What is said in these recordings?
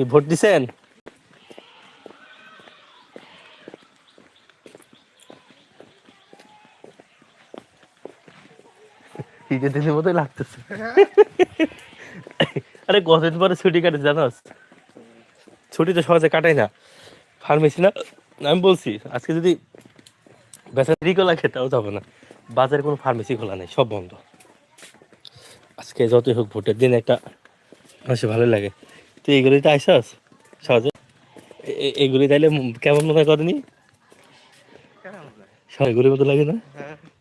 কি ভোট দিছেন? ঈদের দিনের মতোই লাগতেছে। আরে কতদিন পরে ছুটি কাটে জানোস? ছুটি তো সহজে কাটাই না। ফার্মেসি না? আমি বলছি আজকে যদি বেচা রিকলা খেতেও যাবে না। বাজারে কোনো ফার্মেসি খোলা নেই সব বন্ধ। আজকে যতই হোক ভোটের দিন একটা মানুষের ভালো লাগে। তুই এইগুলিতে আইসাস? সহজে? এ- এ- এইগুলি তাইলে কেমন মনে করেনি এগুলির মতো লাগে না?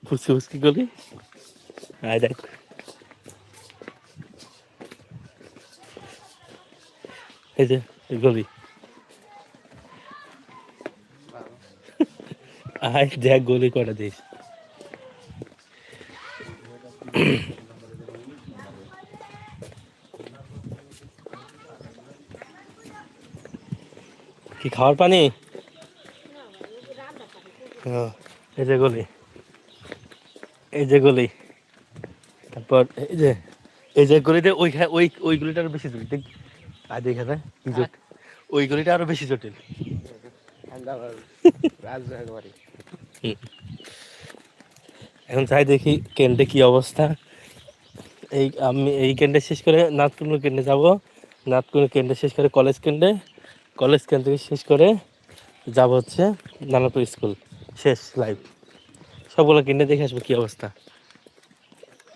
ফুসকি ফুসকি গলি আয় দেখ। এই যে এই গলি আয় দেখ গলি কটা দিস। খাওয়ার পানি? এই যে গলি। এই যে গলি। তারপর এই যে এই যে গলিতে ওই ওই ওই গলিটা আরও বেশি জটিল। আর কি জটিল ওই গলিটা আরও বেশি জটিল। এখন চাই দেখি কেন্দ্রে কি অবস্থা। এই আমি এই কেন্দ্রে শেষ করে নাথকুন্ড কেন্দ্রে যাব। নাথকুন্ড কেন্দ্রে শেষ করে কলেজ কেন্দ্রে কলেজ কেন্দ্র থেকে শেষ করে যাব হচ্ছে নানাপুর স্কুল। শেষ লাইভ সবগুলো কিনে দেখে আসব কি অবস্থা।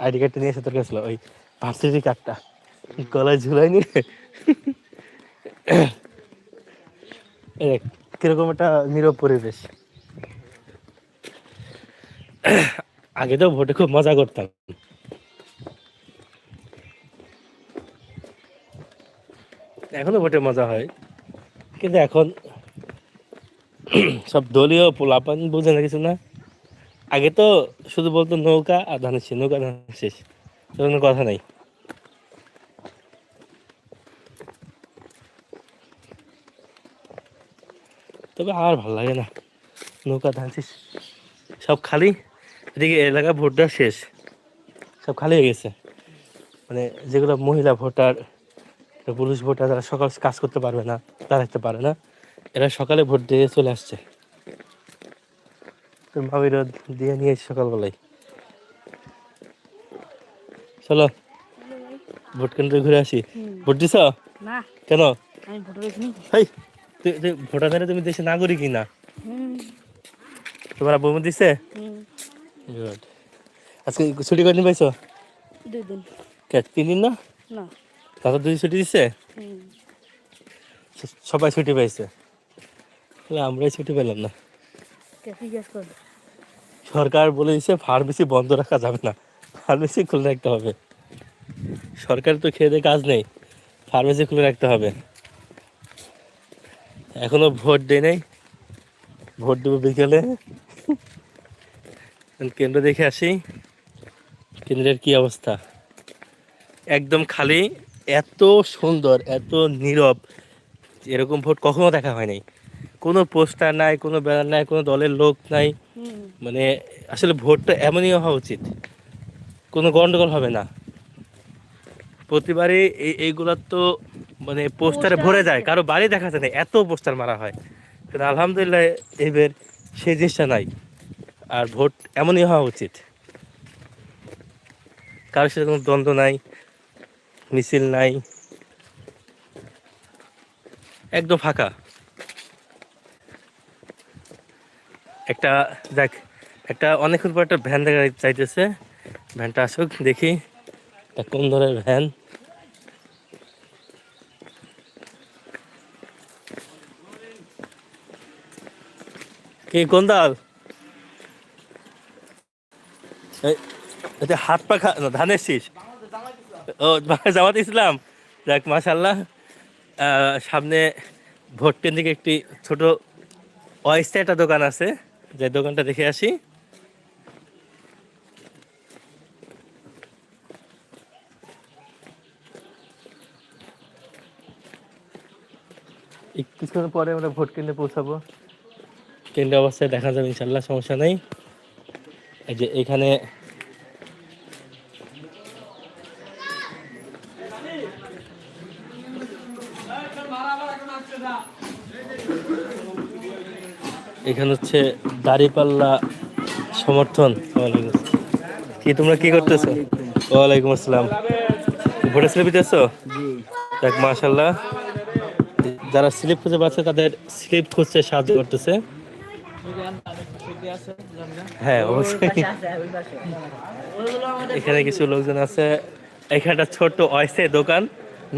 আইডি কার্ডটা নিয়ে এসে তোর কাছে ওই ভার্সিটি কার্ডটা গলায় ঝুলাইনি কীরকম একটা নীরব পরিবেশ। আগে তো ভোটে খুব মজা করতাম। এখনও ভোটে মজা হয়। কিন্তু এখন? সব দলীয় পোলাপান বুঝে না কিছু না? আগে তো শুধু বলতো নৌকা আর ধানের শেষ, নৌকা ধান শেষ। কোনো কথা নাই। তবে আর ভালো লাগে না। নৌকা ধান শেষ, সব খালি। এদিকে এলাকা ভোটটা শেষ। সব খালি হয়ে গেছে। মানে যেগুলো মহিলা ভোটার পুরুষ ভোটার যারা সকাল কাজ করতে পারবে না দাঁড়াতে পারে না। এরা সকালে ভোট দিয়ে চলে আসছে। তোর ভাবির দিয়ে নিয়ে সকালবেলায়। চলো ভোট কেন্দ্রে ঘুরে আসি। ভোট দিছ? না। কেন? ভোটার তুই ভোটার জানে তুমি দেশে নাগরিক না। তোমার আম্মু দিছে? গুড আজকে ছুটি কদিন পাইছো? দুই দিন। কে তিন দিন না? না। দাদা দুই ছুটি দিছে? সবাই ছুটি পাইছে। তাহলে আমরাই ছুটি পেলাম না। সরকার বলে দিছে ফার্মেসি বন্ধ রাখা যাবে না। ফার্মেসি খুলে রাখতে হবে। সরকার তো খেয়ে কাজ নেই। ফার্মেসি খুলে রাখতে হবে। এখনও ভোট দেয় নাই। ভোট দেবো বিকেলে। কেন্দ্র দেখে আসি। কেন্দ্রের কি অবস্থা। একদম খালি। এত সুন্দর এত নীরব এরকম ভোট কখনো দেখা হয় নাই। কোনো পোস্টার নাই কোনো ব্যানার নাই কোনো দলের লোক নাই। মানে আসলে ভোটটা এমনই হওয়া উচিত। কোনো গন্ডগোল হবে না। প্রতিবারে এই এইগুলার তো মানে পোস্টারে ভরে যায় কারও বাড়ি দেখা যায় না এত পোস্টার মারা হয়। কিন্তু আলহামদুলিল্লাহ এবার সেই জিনিসটা নাই। আর ভোট এমনই হওয়া উচিত। কারোর সাথে কোনো দ্বন্দ্ব নাই। মিছিল নাই। একদম ফাঁকা। একটা দেখ একটা অনেকক্ষণ পর একটা ভ্যান দেখা চাইতেছে ভ্যানটা আসুক দেখি এটা কোন ধরনের ভ্যান। কি কোন দল হাত পা খা না, ধানের শীষ। ও জামাত ইসলাম। দেখ মাশাল্লাহ আহ, সামনে ভোট কেন্দ্রিক একটি ছোট অস্থায়ী একটা দোকান আছে। যে দোকানটা দেখে আসি। কিছুক্ষণ পরে আমরা ভোট কেন্দ্রে পৌঁছাবো। কেন্দ্রে অবস্থায় দেখা যাবে ইনশাল্লাহ সমস্যা নেই। এই যে এখানে এখানে হচ্ছে দাড়িপাল্লা সমর্থন। কি তোমরা কি করতেছো? ওয়ালাইকুম আসসালাম। ভোটের স্লিপ দিতেছো? দেখ মাশাল্লাহ যারা স্লিপ খুঁজে পাচ্ছে তাদের স্লিপ খুঁজতে সাহায্য করতেছে। হ্যাঁ অবশ্যই। এখানে কিছু লোকজন আছে। এখানে একটা ছোট্ট অয়েসে দোকান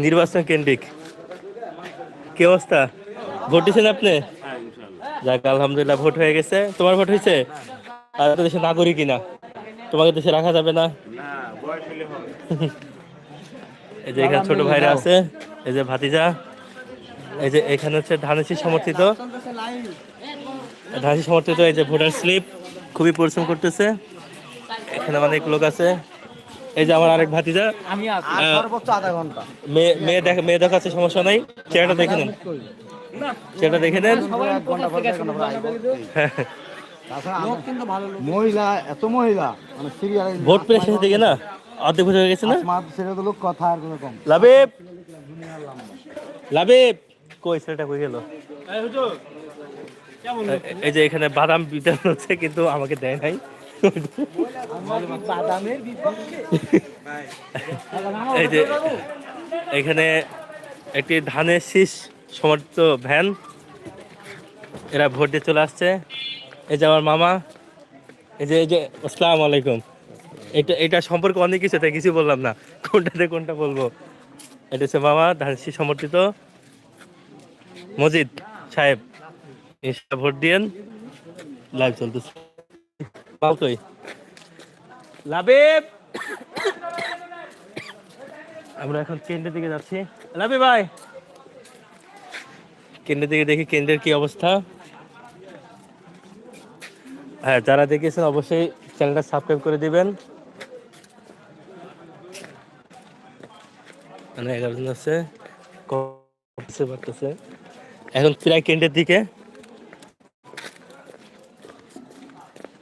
নির্বাচন কেন্দ্রিক। কি অবস্থা? ভোট দিচ্ছেন আপনি? যাক আলহামদুলিল্লাহ ভোট হয়ে গেছে। তোমার ভোট হয়েছে? আর তো দেশের নাগরিক না। তোমাকে দেশে রাখা যাবে না। এই যে এখানে ছোট ভাইরা আছে এই যে ভাতিজা এই যে এখানে হচ্ছে ধানেশি সমর্থিত। ধানেশি সমর্থিত এই যে ভোটার স্লিপ খুবই পরিশ্রম করতেছে। এখানে অনেক লোক আছে। এই যে আমার আরেক ভাতিজা আমি আছি। সর্বোচ্চ আধা ঘণ্টা। মেয়ে মেয়ে দেখা মেয়ে দেখাচ্ছে সমস্যা নাই। চেহারাটা দেখে নেন। চেহারাটা দেখে নেন। মহিলা এত মহিলা মানে সিরিয়াল ভোট পেয়ে শেষের দিকে না? অর্ধেক ভোট হয়ে গেছে না? সেটা তো লোক কথা আর কোনো কম লাবিব! লাবিব! কই ছেলেটা কই গেল? এই যে এখানে বাদাম বিতরণ হচ্ছে কিন্তু আমাকে দেয় নাই। এই যে এখানে একটি ধানের শীষ সমর্থিত ভ্যান। এরা ভোট দিয়ে চলে আসছে। এই যে আমার মামা, এই যে এই যে, আসসালামু আলাইকুম। এটা এটা সম্পর্কে অনেক কিছু, তাই কিছু বললাম না। কোনটাতে কোনটা বলব? এটা হচ্ছে মামা শীষ সমর্থিত। মজিদ সাহেব ইনশা ভোট দিয়েন। লাইভ চলতেছে। কই লাবিব! আমরা এখন কেন্দ্রের দিকে যাচ্ছি। লাবিব ভাই! কেন্দ্রের দিকে দেখি কেন্দ্রের কি অবস্থা। হ্যাঁ যারা দেখেছেন অবশ্যই চ্যানেলটা সাবস্ক্রাইব করে দিবেন। মানে এগারো জন আছে। এখন প্রায় কেন্দ্রের দিকে।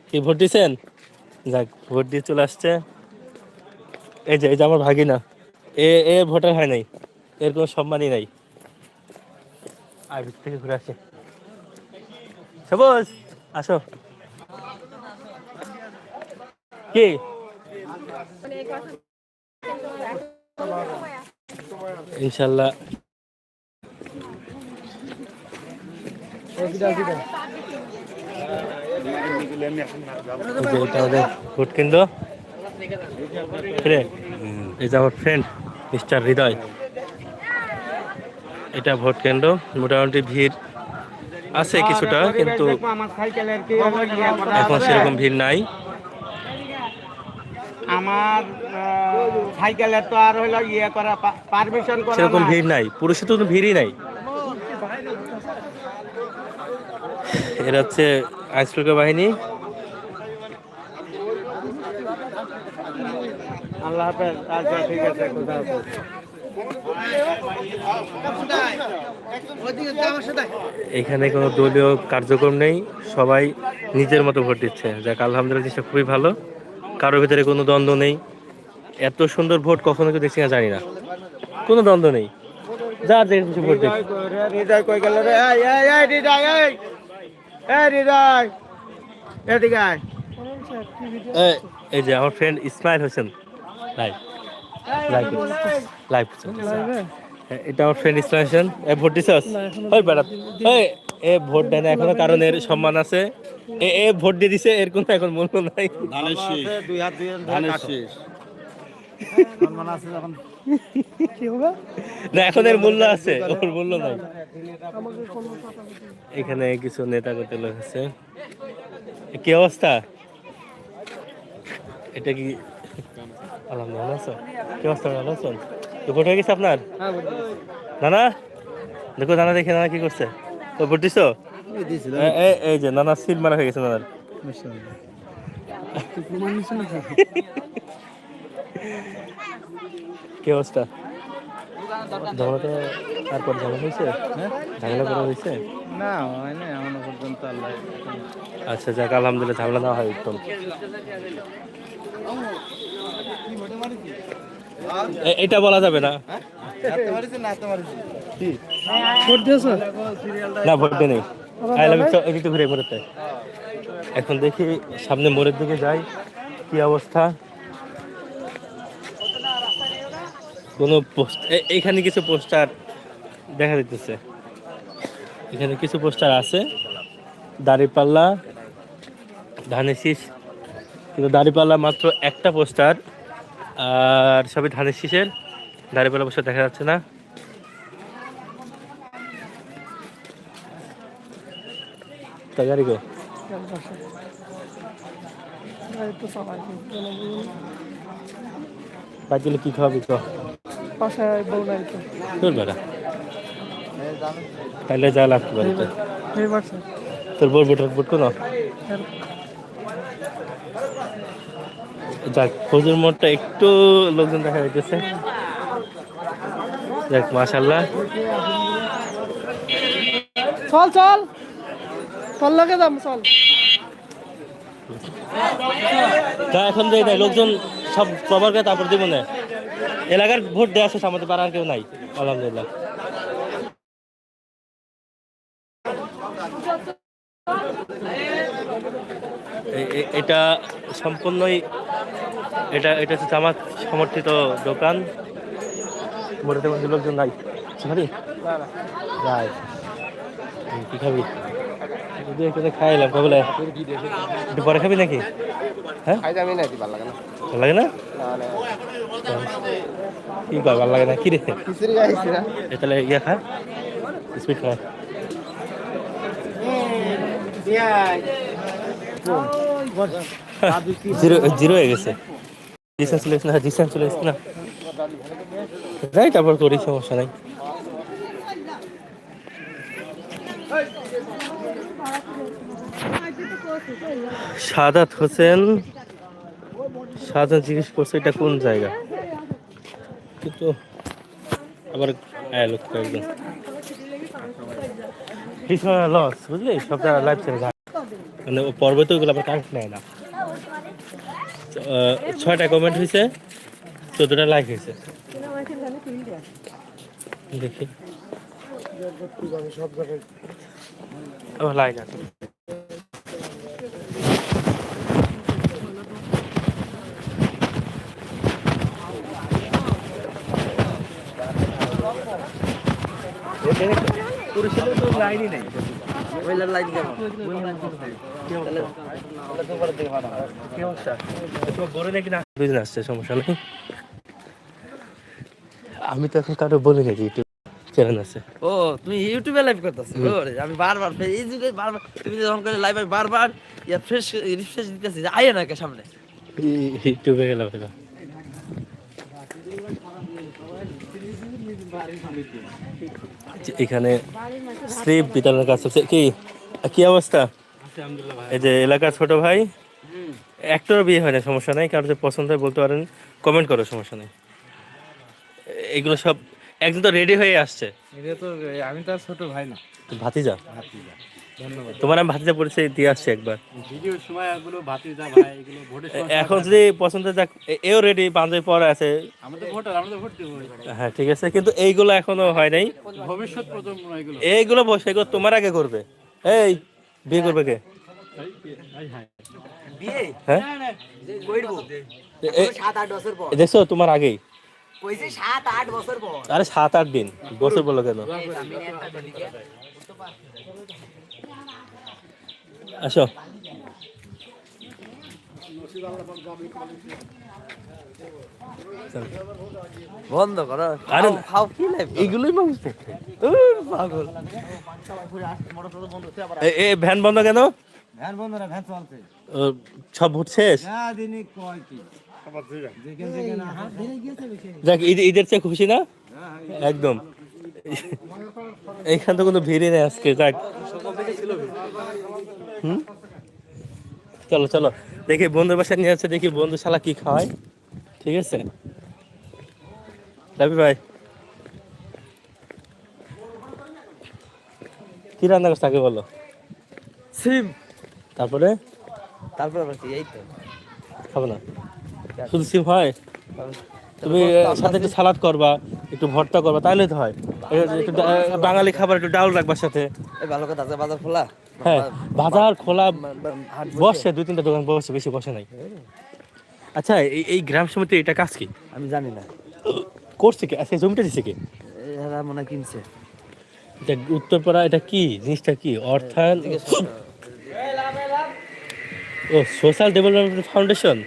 কি, ভোট দিয়েছেন? যাক, ভোট দিয়ে চলে আসছে। এই যে এই যে আমার ভাগিনা। এ এ ভোটার হয় নাই। এর কোনো সম্মানই নাই। আর ভিতর থেকে ঘুরে আসে। সবুজ আসো। কি? ইনশাল্লাহ। এটা এই যে আমার ফ্রেন্ড মিস্টার হৃদয়। এটা ভোট কেন্দ্র। মোটামুটি ভিড় আছে কিছুটা কিন্তু এখন সেরকম ভিড় নাই। আমার সাইকেলের তো আর হলো ইয়ে করা পারমিশন করা সেরকম ভিড় নাই। পুরুষের তো ভিড়ই নাই। এরা হচ্ছে আইনশৃঙ্খলা বাহিনী। আল্লাহ হাফেজ আচ্ছা ঠিক আছে খোদা হাফেজ। এখানে কোনো দলীয় কার্যক্রম নেই। সবাই নিজের মতো ভোট দিচ্ছে। যাক, আলহামদুলিল্লাহ, জিনিসটা খুবই ভালো। কারোর ভিতরে কোনো দ্বন্দ্ব নেই। এত সুন্দর ভোট কখনো কেউ দেখছি না জানি না। কোনো দ্বন্দ্ব নেই। যার যে কিছু ভোট এই যে, আমার friend Ismail Hossain. Live live live এটা আমার ফ্রেন্ড এ ভোট দিছস ওই বেড়া ওই এ ভোট দেয় না এখনও কারণ এর সম্মান আছে। এ এ ভোট দিয়ে দিছে এর কোনো এখন মূল্য নাই। আছে, দুই হাত দুই হাত ধরে সম্মান আছে যখন। না এখন এর মূল্য আছে ওর মূল্য নাই। এখানে কিছু নেতা করতে লোক আছে। কি অবস্থা? এটা কি আলহামদুলিল্লাহ ভালো আছো কি অবস্থা ভালো আছো তো হয়ে গেছে আপনার? নানা? দেখো নানা দেখে নানা কি করছে? তো ভোট দিছো? এই যে নানা সিল মারা হয়ে গেছে নানার। কি অবস্থা? তারপর ঝামেলা হয়েছে? ঝামেলা করা হয়েছে? না হয় না এখনও পর্যন্ত আল্লাহ। আচ্ছা যাক আলহামদুলিল্লাহ ঝামেলা না হয় উত্তম। এ- এটা বলা যাবে না। একটু ঘুরে ঘুরেতে এখন দেখি, সামনে মোড়ের দিকে যাই, কি অবস্থা? কোনো এখানে কিছু পোস্টার দেখা দিতেছে। এখানে কিছু পোস্টার আছে। দাড়িপাল্লা ধানের শীষ কিন্তু দাড়িপাল্লা মাত্র একটা পোস্টার আর সবই ধানের শীষের। দাড়িপাল্লা পোস্টার দেখা যাচ্ছে না। গাড়ি গো। কি খাওয়াবি তো তোর বেড়া। তাহলে যা লাগতে তোর বোর বুট বুট কোনো? যাক ফজুর মোড়টা একটু লোকজন দেখা যাইতেছে। যাক মাশাল্লাহ চল চল। চল লাগে যাম চল। তা এখন যে নাই লোকজন সব সবার তারপর দিব না। এলাকার ভোট দেওয়া শেষ আমাদের পাড়ার কেউ নাই আলহামদুলিল্লাহ। এটা সম্পূর্ণই এটা এটা হচ্ছে জামাত সমর্থিত দোকান। মোটাতে মধ্যে লোকজন নাই। খাবি রাই কি খাবি? যদি এখানে খাইলাম কবলে একটু পরে খাবি নাকি? হ্যাঁ? ভালো লাগে না। ভালো লাগে না? কি কয় ভালো লাগে না? কি রে? তাহলে ইয়া খা। স্পিড খা। জিরো জিরো হয়ে গেছে। ডিসেন্স চলে না। ডিসেন্স চলে না আবার করি, সমস্যা নাই। সাদাত হোসেন, সাজান জিজ্ঞেস করছে, এটা কোন জায়গা? কিন্তু আবার আয়া লোক একদম। লস বুঝলি? সবটা লাইফ ছেড়ে মানে ও পর্বে তো ওগুলো আবার কারেন্ট নেয় না। ছয়টা কমেন্ট হয়েছে চোদ্দটা লাইক হয়েছে দেখি। লাইন আছে। দুদিন আসছে সমস্যা নেই। আমি তো এখন কারও বলি নাকি চ্যানেল আছে। ও তুমি ইউটিউবে লাইভ করতেছো? আমি বারবার এই যুগে বারবার তুমি যখন করে লাইভ বারবার ইয়া ফ্রেশ রিফ্রেশ দিতেছি আয় না কে সামনে। ইউটিউবে গেলাম এখানে স্লিপ বিতরণের কাজ কি কি অবস্থা? এই যে এলাকার ছোট ভাই একটারও বিয়ে হয় না সমস্যা নাই কারও যে পছন্দ হয় বলতে পারেন কমেন্ট করো সমস্যা নেই। এগুলো সব একদম তো রেডি হয়ে আসছে। তো আমি তার ছোট ভাই না। ভাতিজা? তোমার আমি ভাতিজা পরিচয় দিয়ে আসছি একবার। সময় এগুলো ভাতিজা ভাই এগুলো এখন যদি পছন্দ যাক এও রেডি পাঞ্জাবি পরা আছে। আমাদের ভোটার আমরা ভোট দেবো হ্যাঁ ঠিক আছে কিন্তু এইগুলো এখনও হয় নাই। ভবিষ্যৎ প্রজন্ম এগুলো। এইগুলো বসে তোমার আগে করবে। এই বিয়ে করবে কে? হ্যাঁ? দেখছ তোমার আগেই। আরে সাত আট দিন। বছর বলো কেন? আসো। বন্ধ করো। আরে খাও- কি লাইভ এইগুলোই মানুষ দেখে। পাগল। এ- এ ভ্যান বন্ধ কেন? ভ্যান বন্ধুরা ভ্যান চলছে। সব ভোট শেষ? না দিনই কয় কি? যাক ঈদের চেয়ে খুশি না? একদম। এইখান তো কোনো ভিড়ই নেই আজকে যাক। হুম? চলো চলো। দেখি বন্ধুর বাসায় নিয়ে যাচ্ছে দেখি বন্ধু শালা কি খাওয়ায় ঠিক আছে। রবি ভাই। কি রান্না করছে আগে বলো। সিম। তারপরে? তারপর আবার কি এই তো। খাব না। শুধু সিম হয়? তুমি সাথে একটু সালাদ করবা একটু ভর্তা করবা তাহলে তো হয়। একটু বাঙালি খাবার একটু ডাউল রাখবার সাথে। ভালো কথা আছে বাজার খোলা হ্যাঁ বাজার খোলা বসে। দুই তিনটা দোকান বসে বেশি বসে নাই। আচ্ছা এই এই গ্রাম সমিতি এটা কাজ কি? আমি জানি না। করছে কি? আচ্ছা জমিটা দিছে কি? এরা মনে কিনছে। এটা উত্তরপাড়া এটা কি? জিনিসটা কি? অর্থায়ন? ও সোশ্যাল। Development foundation?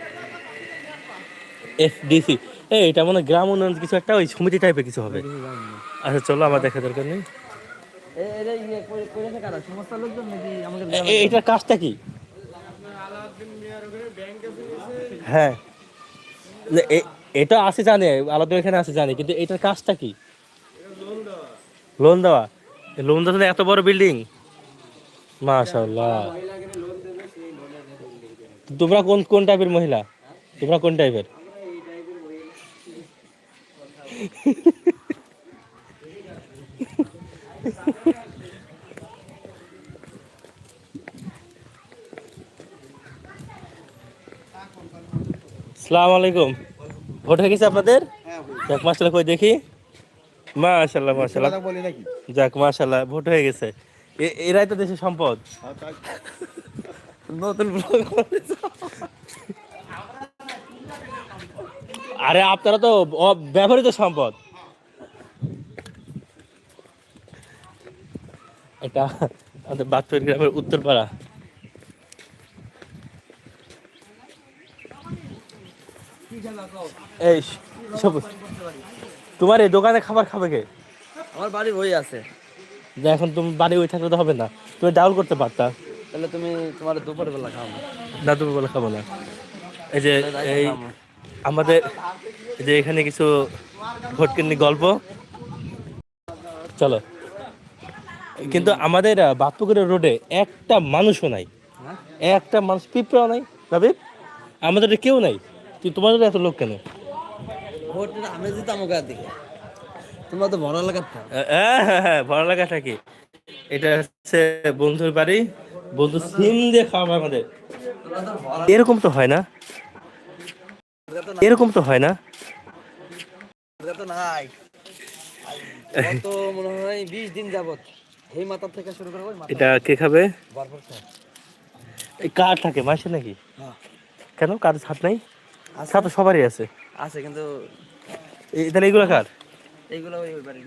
এফডিসি। এই এটা মনে হয় গ্রাম উন্নয়ন কিছু একটা ওই সমিতি টাইপের কিছু হবে। আচ্ছা চলো আমার দেখা দরকার নেই। এ- কাজটা ইয়ে করে- করেছে কারা? সংস্থার লোকজন নাকি আমাদের এ- গ্রামের এ- এটার কাজটা কি হ্যাঁ। এটা আছে জানে, আলাদা এখানে আছে জানে, কিন্তু এটার কাজটা কি? লোন দেওয়া। লোন দেওয়া এত বড় বিল্ডিং মাশাল্লাহ তোমরা কোন কোন টাইপের মহিলা? তোমরা কোন টাইপের সালাম আলাইকুম। ভোট হয়ে গেছে আপনাদের? যাক মাসাল্লাহ কই দেখি? মাশাল্লাহ মাশাল্লাহ যাক মাশাল্লাহ ভোট হয়ে গেছে। এরাই তো দেশের সম্পদ। নতুন আরে আপনারা তো ব্যবহৃত সম্পদ। এটা আমাদের বাতপুর গ্রামের উত্তরপাড়া। এই সবুজ। তোমার এই দোকানে খাবার খাবে কে? আমার বাড়ি বই আছে। যে এখন তুমি বাড়ি ওই থাকলে তো হবে না। তুমি ডাউল করতে পারতা। তাহলে তুমি তোমার দুপুর বেলা খাও। না তুমি বলে খাব না। এই যে এই আমাদের এই যে এখানে কিছু ভোটকেন্দ্রি গল্প। চলো। কিন্তু আমাদের আহ, বাপ্পুকুরের রোডে একটা মানুষও নাই। হ্যাঁ? একটা মানুষ পিঁপড়াও নাই রাবিব আমাদের কেউ নাই। তুই তোমাদের এত লোক কেন? ভোট আমি দিতাম ওখান দিকে। তোমরা তো এলাকার থাকো হ্যাঁ হ্যাঁ হ্যাঁ ভালো লাগাটা কি? এটা হচ্ছে বন্ধুর বাড়ি। বন্ধু সিম দিয়ে খাওয়াবে আমাদের। এরকম তো হয় না। এরকম তো হয় না। তো নাই। মনে হয় বিশ দিন যাবত এই মাথার থেকে শুরু করে এটা কে খাবে? এই কার থাকে? মাসে নাকি? হ্যাঁ। কেন? কার ছাদ নাই? আছে। ছাদ তো সবারই আছে। আছে কিন্তু এই- তাহলে এগুলো কার? এইগুলো ওই বাড়ির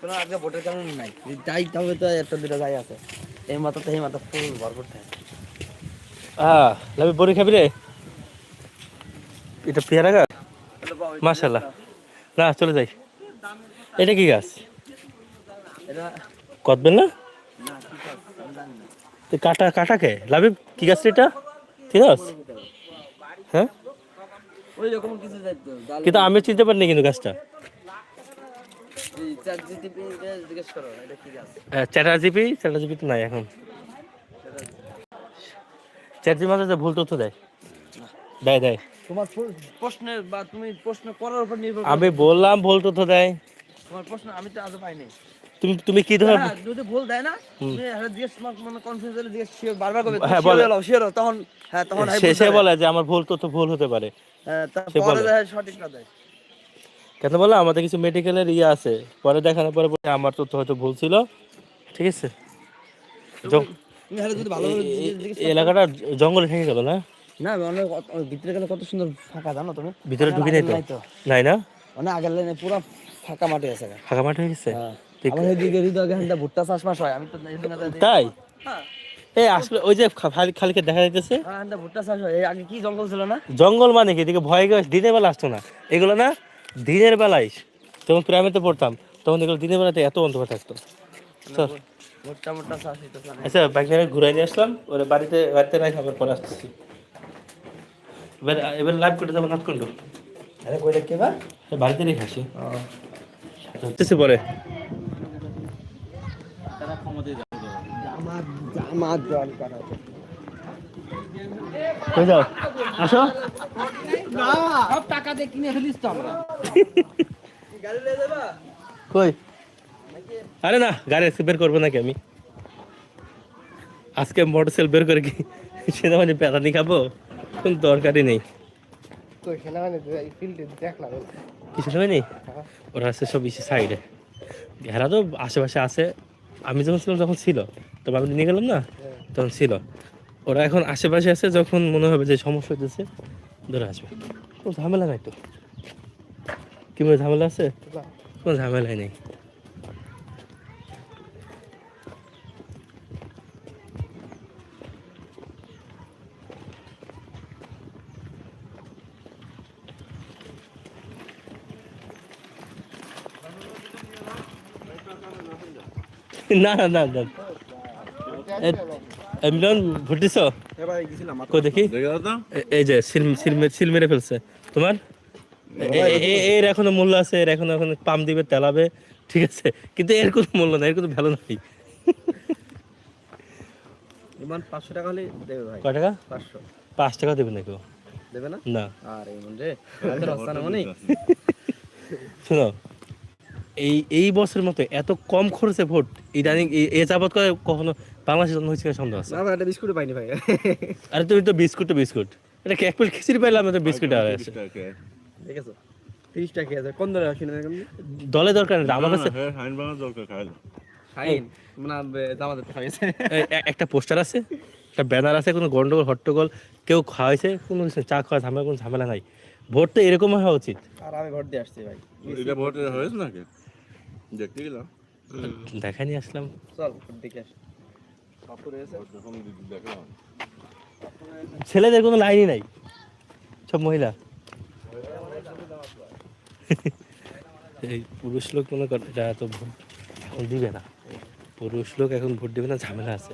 কোনো ভোটের কারণ নাই। যাই তবে তো একটা দুটো যাই আছে। এই মাথাতে এই মাথা ফুল ভরপুর থাকে আহ লাভি বড়ি খাবি রে? এটা পেয়ারা গাছ? মাশাল্লাহ না চলে যাই। এটা কি গাছ? এটা কতবেন না? তো কাটা কাটা কে? লাভি কি গাছ এটা? ঠিক আছে? হ্যাঁ? কিন্তু আমি চিনতে পারিনি কিন্তু গাছটা আহ, চ্যাটার্জিপি চ্যাটার্জিপি তো নাই এখন। চ্যাটার্জি মাঝে যে ভুল তথ্য দেয়। দেয় দেয়। তোমার প্র- প্রশ্নের বা তুমি প্রশ্ন করার উপর নির্ভর আমি বললাম ভুল তথ্য দেয়। তোমার প্রশ্ন আমি তো আজও পাইনি। তুমি তুমি কি ধরনের হ্যাঁ, যদি ভুল দেয় না মানে বারবার হ্যাঁ, বলে। তখন হ্যাঁ তখন সে। বলে যে আমার ভুল তথ্য ভুল হতে পারে। হ্যাঁ। সঠিক না দেয়। কেন বলো আমাদের কিছু মেডিকেলের ইয়ে আছে। পরে দেখানোর পরে আমার তথ্য হয়তো ভুল ছিল। ঠিক আছে? এলাকাটা জঙ্গলে থেকে গেল না? না ভিতরে গেলে কত সুন্দর ফাঁকা জানো তুমি? ভিতরে ঢুকি নাই তো? নাই তো। না? অনেক আগের লাইনে পুরো ফাঁকা মাঠে আছে। ফাঁকা মাঠ হয়ে গেছে? হ্যাঁ। ভুট্টা চাষবাস হয় আমি তো এদিকে না যাই- তাই? হ্যাঁ। এই আসলে ওই যে খালিকে দেখা যাইতেছে? হ্যাঁ ভুট্টা চাষ হয়। আগে কি জঙ্গল ছিল না? জঙ্গল মানে কি? এদিকে ভয় গেছে দিনের বেলা আসতো না। এগুলো না দিনের বেলায়। যখন প্রাইমারিতে পড়তাম তখন এগুলো দিনের বেলাতে এত অন্ধকার থাকতো। চল চাষ না। আচ্ছা বাইক নিয়ে ঘুরাই নিয়ে আসলাম। ওরা বাড়িতে বাড়িতে নাই খাবার পরে আসতেছি। এবার এবার লাইভ করে যাব নাট করল আরে কই বা? বাড়িতে রেখে আসি। পরে। আমার আমার করা কই যাও? আসো। সব টাকা দিয়ে কিনে ফেলিস তো আমরা। গাড়ি নিয়ে যাবা কই? আরে না গাড়ি আজকে বের করব নাকি আমি? আজকে মোটরসাইকেল বের করে কি সেটা মানে পেতানি খাব? কোন দরকারই নেই। কিছু নেবে নি ওরা আছে সব বেশি সাইডে। হেরা তো আশেপাশে আছে। আমি যখন ছিলাম যখন ছিল। তবে আমি নিয়ে গেলাম না, তখন ছিল। ওরা এখন আশেপাশে আছে, যখন মনে হবে যে সমস্যা হইতেছে, ধরে আসবে। কোনো ঝামেলা নাই তো? কি ঝামেলা আছে? কোনো ঝামেলাই নেই। না না না না। মিলন ভুটিস কো দেখি? এই যে সিল মেরে ফেলছে। তোমার? এর এখনও মূল্য আছে এর এখনও এখন পাম দিবে তেলাবে ঠিক আছে? কিন্তু এর কোনো মূল্য নাই এর কোনো ভ্যালু নাই। ইমান পাঁচশো টাকা হলে দেবে ভাই। কয় টাকা? পাঁচশো। পাঁচ টাকা দেবে না কেউ দেবে না? না। আর ইমন রে রাস্তা না মনে? শোনো এই এই বছরের মতো এত কম খরচে ভোট ইদানিং এ- যাবত করে কখনো বাংলাদেশের জন্য হয়েছে সন্দেহ আছে? না একটা বিস্কুট পাইনি ভাই। আরে তুমি তো বিস্কুট তো বিস্কুট। এটা এক প্লেট খিচুড়ি পাইলাম তো বিস্কুট আর আছে। দেখেছ? তিরিশ টাকা আছে? কোন আসেন দলে দরকার নেই আমার কাছে খাইন মানে জামাতে খাইছে এ- এ- একটা পোস্টার আছে একটা ব্যানার আছে কোনো গন্ডগোল হট্টগোল কেউ খাওয়াইছে কোনো কিছু চা খাওয়া ঝামেলা কোনো ঝামেলা নাই। ভোট তো এরকম হওয়া উচিত। আর আমি ভোট দিয়ে আসছি ভাই। এটা ভোট হয়েছে নাকি? দেখতে গেলাম। দেখাই নিয়ে আসলাম। চল ভোট দেখে ছেলেদের কোনো লাইনই নাই। সব মহিলা। এই পুরুষ লোক মনে কর এটা তো ভোট এখন দিবে না। পুরুষ লোক এখন ভোট দিবে না ঝামেলা আছে।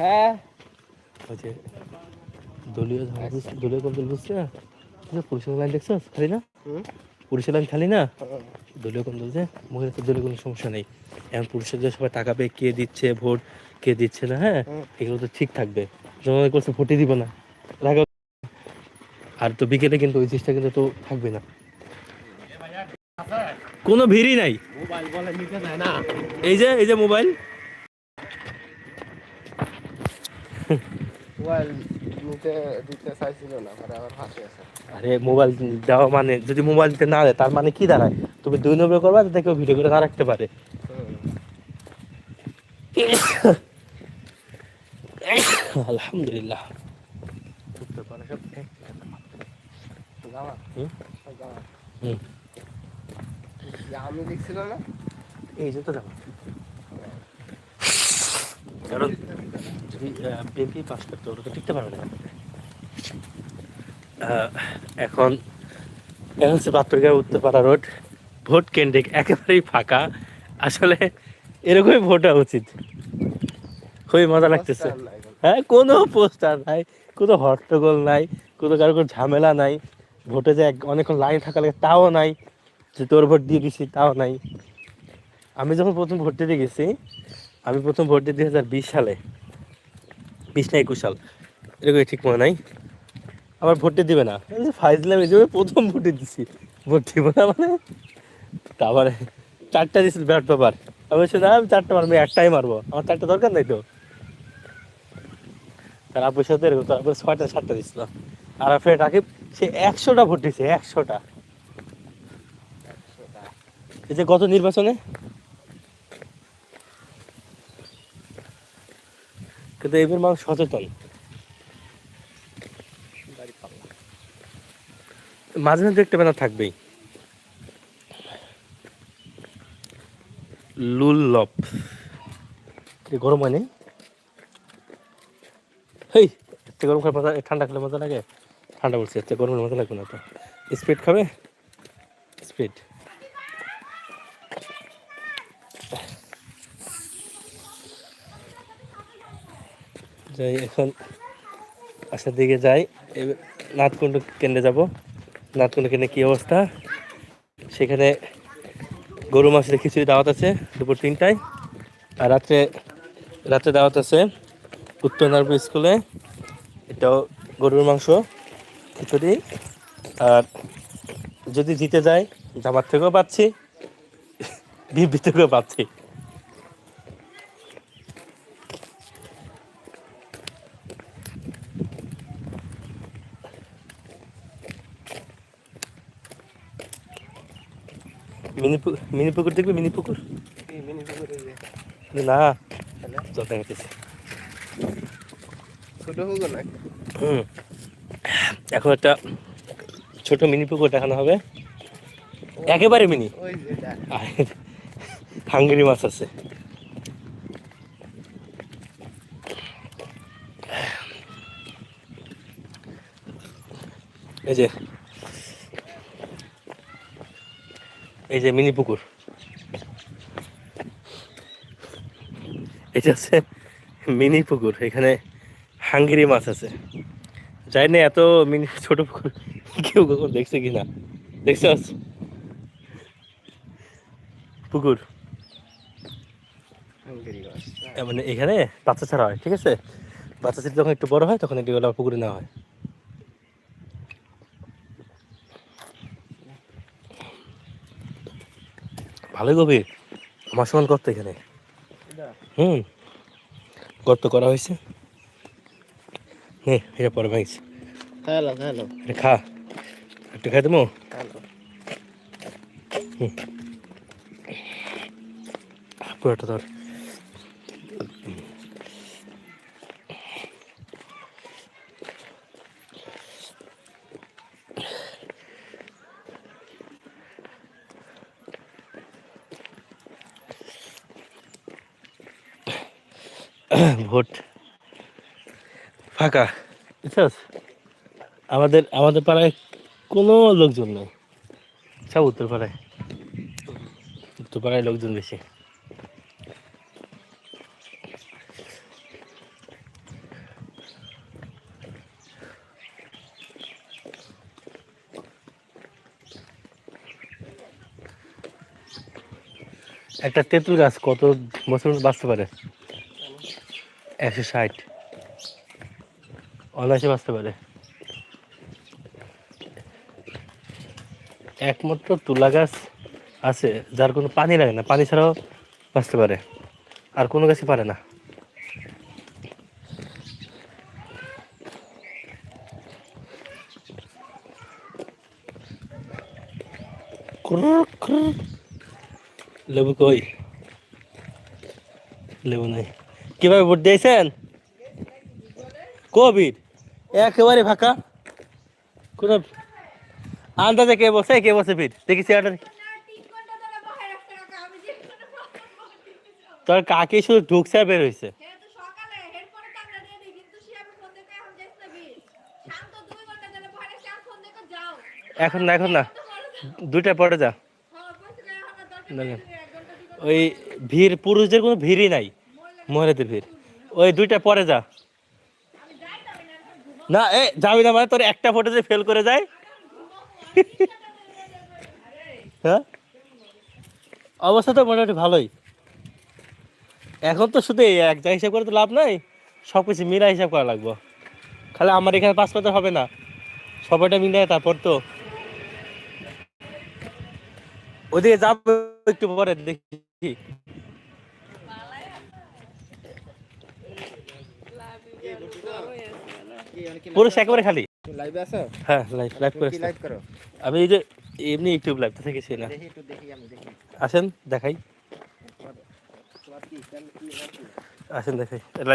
হ্যাঁ। ওই যে দলীয় দলীয় কোন দল বুঝছে না? পুরুষের লাইন দেখছ খালি না? হুম। পুরুষের লাইন খালি না? দলীয় কোন দল যে? মহিলাদের দলীয় কোনো সমস্যা নেই। এখন পুরুষের সবাই টাকা পেয়ে কে দিচ্ছে ভোট কে দিচ্ছে না হ্যাঁ? এগুলো তো ঠিক থাকবে। জনগণ করছে ভোটই দিব না। রাখো আর তো বিকেলে কিন্তু ওই জিনিসটা কিন্তু তো থাকবে না। কোনো ভিড়ই নাই। এই যে এই যে মোবাইল। মোবাইল নিতে দিতে চাইছিল না আছে। আরে মোবাইল দেওয়া মানে যদি মোবাইল দিতে না দেয় তার মানে কি দাঁড়ায়? তুমি দুই নম্বর করবা যাতে কেউ ভিডিও করে না রাখতে পারে আলহামদুলিল্লাহ। জামা? হুম? আমি দেখছিল না? এই যে তো যাব কারণ যদি বিএনপি পাস করতে ওটা তো টিকতে পারবে না। এখন এখন হচ্ছে পাত্রগাঁও উত্তরপাড়া রোড ভোট কেন্দ্রিক একেবারেই ফাঁকা। আসলে এরকমই ভোট হওয়া উচিত। খুবই মজা লাগতেছে। হ্যাঁ কোনো পোস্টার নাই কোনো হট্টগোল নাই কোনো কারও কোনো ঝামেলা নাই। ভোটে যে এক- অনেকক্ষণ লাইন থাকা লাগে তাও নাই যে তোর ভোট দিয়ে দিছি তাও নাই। আমি যখন প্রথম ভোট দিতে গেছি আমি প্রথম ভোট দিই দুই সালে। বিশ না একুশ সাল। এরকম ঠিক মনে নাই। আবার ভোটে দিবে না। ফাইজলাম এই যে প্রথম ভোটে দিছি। ভোট দিব না মানে? তারপরে চারটা দিছিল ব্যাট পেপার। আমি না, আমি চারটা মারবো, একটাই মারবো। আমার চারটা দরকার নাই তো। তার আপুর সাথে এরকম তারপরে ছয়টা, সাতটা দিছিল। আর ফের রাকিব, সে একশোটা ভোট দিছে, একশোটা। এই যে গত নির্বাচনে কিন্তু এবার মানুষ সচেতন। মাঝে মাঝে দেখতে পেনা থাকবেই। লুললপ গরম হয় নাই হেই এতে গরম খাওয়ার মজা ঠান্ডা খেলে মজা লাগে? ঠান্ডা বলছি এতে গরম হলে মজা লাগবে না তো। স্পিড খাবে? স্পিড। যাই, এখন আসার দিকে যাই। নাথকুণ্ড কেন্দ্রে যাব। নাথকুণ্ড কেন্দ্রে কী অবস্থা? সেখানে গরু, মাছের খিচুড়ি দাওয়াত আছে দুপুর তিনটায়। আর রাত্রে রাত্রে দাওয়াত আছে উত্তর নারপুর স্কুলে। এটাও গরুর মাংস, খিচুড়ি। আর যদি জিতে যায়, জামার থেকেও পাচ্ছি বিপি থেকেও পাচ্ছি মিনি পু- মিনি পুকুর দেখবি? মিনি পুকুর? না। হুম। এখন একটা ছোট মিনি পুকুর দেখানো হবে। একেবারে মিনি। হাঙ্গেরি মাছ আছে। এই যে। এই যে মিনি পুকুর। এটা হচ্ছে মিনি পুকুর এখানে হাঙ্গেরি মাছ আছে। যাই না এত মিনি ছোট পুকুর কেউ কখন দেখছে কি কিনা। দেখছ? পুকুর। এ মানে এখানে বাচ্চা ছাড়া হয় ঠিক আছে? বাচ্চা ছেলে যখন একটু বড় হয় তখন এগুলো পুকুরে নেওয়া হয়। ভালোই গভীর। আমার সমান করতো এখানে? হুম গর্ত করা হয়েছে। নে এটা পরে ভাঙছে হ্যালো হ্যালো। খা একটু খাই দেবো? পুরোটা ধর। ভোট। ফাঁকা। বুঝছস আমাদের আমাদের পাড়ায় কোনো লোকজন নেই। সব উত্তর পাড়ায়। উত্তর পাড়ায় লোকজন বেশি। একটা তেঁতুল গাছ কত বছর বাঁচতে পারে? একশো ষাট। অনায়াসে বাঁচতে পারে। একমাত্র তুলা গাছ আছে, যার কোনো পানি লাগে না। পানি ছাড়াও বাঁচতে পারে। আর কোনো গাছই পারে না। লেবু কই? লেবু নাই। কীভাবে ভোট দিয়েছেন? কোভিড? একেবারে ফাঁকা। কোন আন্দাজে কে বসে কে বসে ভিড়? দেখি চেয়ারটা তোর কাকে শুধু ঢুকছে বের হয়েছে এখন না এখন না। দুইটা পরে যা। দেখেন। ওই ভিড় পুরুষদের কোনো ভিড়ই নাই। মহিলাদের ভিড় ওই দুইটা পরে যা। না, এ, যাবি না মানে তোর একটা ফটো যে ফেল করে যায় হ্যাঁ? অবস্থা তো মোটামুটি ভালোই। এখন তো শুধু এক জায়গায় হিসাব করে তো লাভ নাই সব কিছু মিলা হিসাব করা লাগবো। খালি আমার এখানে পাস করতে হবে না। সবাইটা মিলে তারপর তো। ওদিকে যাব একটু পরে দেখি। পুরুষ একেবারে খালি। লাইভে আছো? হ্যাঁ লাইভ লাইভ করে লাইভ করো? আমি এই যে এমনি ইউটিউব লাইভ থেকে না। আমি দেখি। আসেন দেখাই? আসেন দেখাই। লাইভ